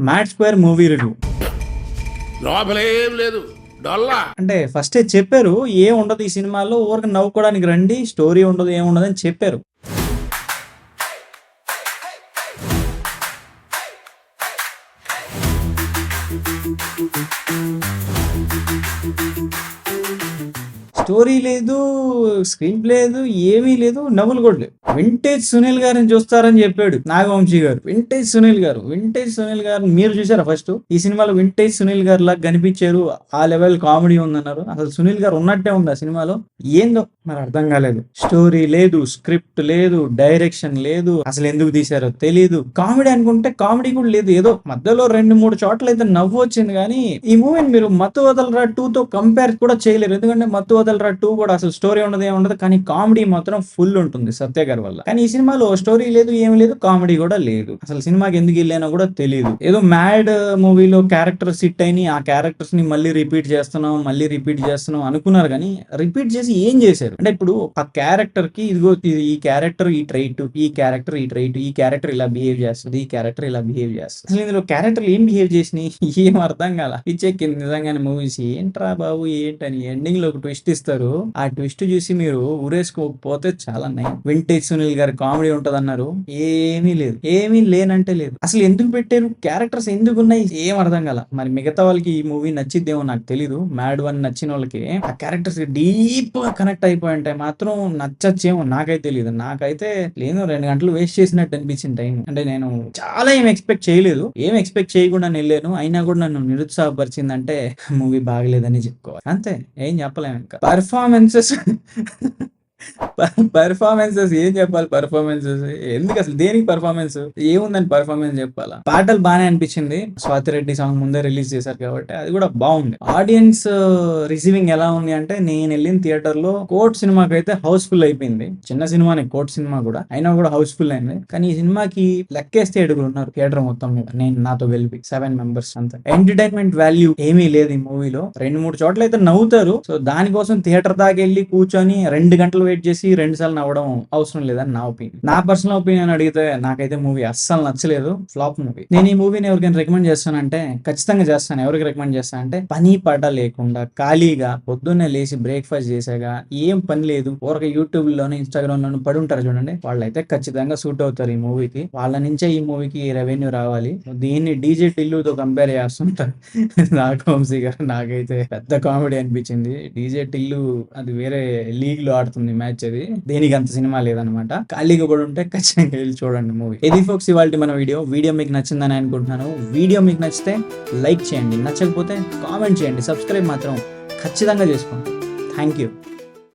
Mat square movie review లోపలేం లేదు. అంటే ఫస్టే చెప్పారు ఏం ఉండదు ఈ సినిమాలో ఊరికి నవ్వుకోవడానికి రండి స్టోరీ ఉండదు ఏం ఉండదు అని చెప్పారు. స్టోరీ లేదు స్క్రీన్ లేదు ఏమీ లేదు నవ్వులు కూడా లేవు. వింటేజ్ సునీల్ గారిని చూస్తారని చెప్పాడు నాగవంశీ గారు. వింటేజ్ సునీల్ గారు వింటేజ్ సునీల్ గారు మీరు చూసారా ఫస్ట్ ఈ సినిమాలో వింటేజ్ సునీల్ గారు లాగా కనిపించారు. ఆ లెవెల్ కామెడీ ఉందన్నారు. అసలు సునీల్ గారు ఉన్నట్టే ఉంది ఆ సినిమాలో. ఏందో? మరి అర్థం కాలేదు. స్టోరీ లేదు స్క్రిప్ట్ లేదు డైరెక్షన్ లేదు. అసలు ఎందుకు తీశారో తెలియదు కామెడీ అనుకుంటే కామెడీ కూడా లేదు. ఏదో మధ్యలో రెండు మూడు చోట్ల అయితే నవ్వు వచ్చింది కానీ ఈ మూవీని మీరు మత్తు వదలరా టూ తో కంపేర్ కూడా చేయలేరు. ఎందుకంటే మత్తు వదలరా టూ కూడా అసలు స్టోరీ ఉండదు ఏమి ఉండదు కానీ కామెడీ మాత్రం ఫుల్ ఉంటుంది సత్య గారి వల్ల. కానీ ఈ సినిమాలో స్టోరీ లేదు ఏమి లేదు కామెడీ కూడా లేదు. అసలు సినిమాకి ఎందుకు వెళ్ళానో కూడా తెలియదు ఏదో మ్యాడ్ మూవీలో క్యారెక్టర్ సిట్ అయిన ఆ క్యారెక్టర్స్ని మళ్ళీ రిపీట్ చేస్తున్నాం మళ్ళీ రిపీట్ చేస్తున్నాం అనుకున్నారు కానీ రిపీట్ చేసి ఏం చేశారు? అంటే ఇప్పుడు ఆ క్యారెక్టర్కి ఇదిగో ఈ క్యారెక్టర్ ఈ ట్రైట్ ఈ క్యారెక్టర్ ఈ ట్రైట్ ఈ క్యారెక్టర్ ఇలా బిహేవ్ చేస్తుంది ఈ క్యారెక్టర్ ఇలా బిహేవ్ చేస్తుంది. అసలు ఇందులో క్యారెక్టర్లు ఏం బిహేవ్ చేసినాయి? ఏం అర్థం కాల? పిచ్చెక్కింది నిజంగానే మూవీస్ ఏంట్రా బాబు ఏంటని ఎండింగ్లో ఒక ట్విస్ట్ ఇస్తారు ఆ ట్విస్ట్ చూసి మీరు ఊరేసుకోకపోతే చాలా నయం. వింటేజ్ సునీల్ గారి కామెడీ ఉంటది అన్నారు ఏమీ లేదు. ఏమీ లేనంటే లేదు. అసలు ఎందుకు పెట్టారు? క్యారెక్టర్స్ ఎందుకు ఉన్నాయి ఏం అర్థం కల. మరి మిగతా వాళ్ళకి ఈ మూవీ నచ్చిద్దేమో నాకు తెలీదు. మ్యాడ్ వన్ నచ్చిన వాళ్ళకి ఆ క్యారెక్టర్స్ డీప్గా కనెక్ట్ అయిపోయి ఉంటాయి. మాత్రం నచ్చచ్చేమో నాకైతే తెలియదు నాకైతే లేదు. రెండు గంటలు వేస్ట్ చేసినట్టు అనిపించింది టైం. అంటే నేను చాలా ఏం ఎక్స్పెక్ట్ చేయలేదు. ఏం ఎక్స్పెక్ట్ చేయకుండా వెళ్ళాను. అయినా కూడా నన్ను నిరుత్సాహపరిచిందంటే మూవీ బాగలేదని చెప్పుకోవాలి. అంతే. ఏం చెప్పలేము ఇంకా. పర్ఫార్మెన్సెస్ పర్ఫార్మెన్సెస్ ఏం చెప్పాలి? పర్ఫార్మెన్సెస్ ఎందుకు అసలు? దేనికి పర్ఫార్మెన్స్ ఏముందని పర్ఫార్మెన్స్ చెప్పాలా? పాటలు బాగానే అనిపించింది. స్వాతి రెడ్డి సాంగ్ ముందే రిలీజ్ చేశారు కాబట్టి అది కూడా బాగుంది. ఆడియన్స్ రిసీవింగ్ uh, ఎలా ఉంది అంటే నేను వెళ్ళిన థియేటర్లో కోర్ట్ సినిమాకి అయితే హౌస్ఫుల్ అయిపోయింది. చిన్న సినిమానే కోర్ట్ సినిమా కూడా. అయినా కూడా హౌస్ఫుల్ అయింది. కానీ ఈ సినిమాకి లెక్కేస్తే ఏడుగురు ఉన్నారు థియేటర్ మొత్తం మీద. నేను నాతో వెళ్ళి సెవెన్ మెంబర్స్ అంతా. ఎంటర్టైన్మెంట్ వాల్యూ ఏమీ లేదు ఈ మూవీలో రెండు మూడు చోట్ల అయితే నవ్వుతారు. సో దానికోసం థియేటర్ దాకా వెళ్ళి కూర్చొని రెండు గంటలు వెయిట్ చేసి రెండు సార్లు నవ్వడం అవసరం లేదని నా ఒపీనియన్ నా పర్సనల్ ఒపీనియన్ అడిగితే నాకైతే మూవీ అస్సలు నచ్చలేదు ఫ్లాప్ మూవీ నేను ఈ మూవీని ఎవరికైనా రికమెండ్ చేస్తానంటే ఖచ్చితంగా చేస్తాను. ఎవరికి రికమెండ్ చేస్తానంటే పని పాట లేకుండా ఖాళీగా పొద్దున్నే లేచి బ్రేక్ఫాస్ట్ చేసాగా ఏం పని లేదు. ఒక యూట్యూబ్లోనే ఇన్స్టాగ్రామ్లోనే పడి ఉంటారు చూడండి. వాళ్ళైతే ఖచ్చితంగా సూట్ అవుతారు ఈ మూవీకి వాళ్ళ నుంచే ఈ మూవీకి రెవెన్యూ రావాలి. దీన్ని డీజే టిల్లుతో కంపేర్ చేస్తుంటారు. నాకు వంశీ గారు. నాకైతే పెద్ద కామెడీ అనిపించింది. డీజే టిల్లు అది వేరే లీగ్లో ఆడుతుంది మ్యాచ్ అది. దేనికి అంత సినిమా లేదనమాట ఖాళీగా కూడా ఉంటే ఖచ్చితంగా వెళ్ళి చూడండి మూవీ ఇది ఫోక్స్ ఇవాళ మన వీడియో వీడియో మీకు నచ్చిందని అనుకుంటున్నాను. వీడియో మీకు నచ్చితే లైక్ చేయండి. నచ్చకపోతే కామెంట్ చేయండి. సబ్స్క్రైబ్ మాత్రం ఖచ్చితంగా చేసుకోండి. Thank you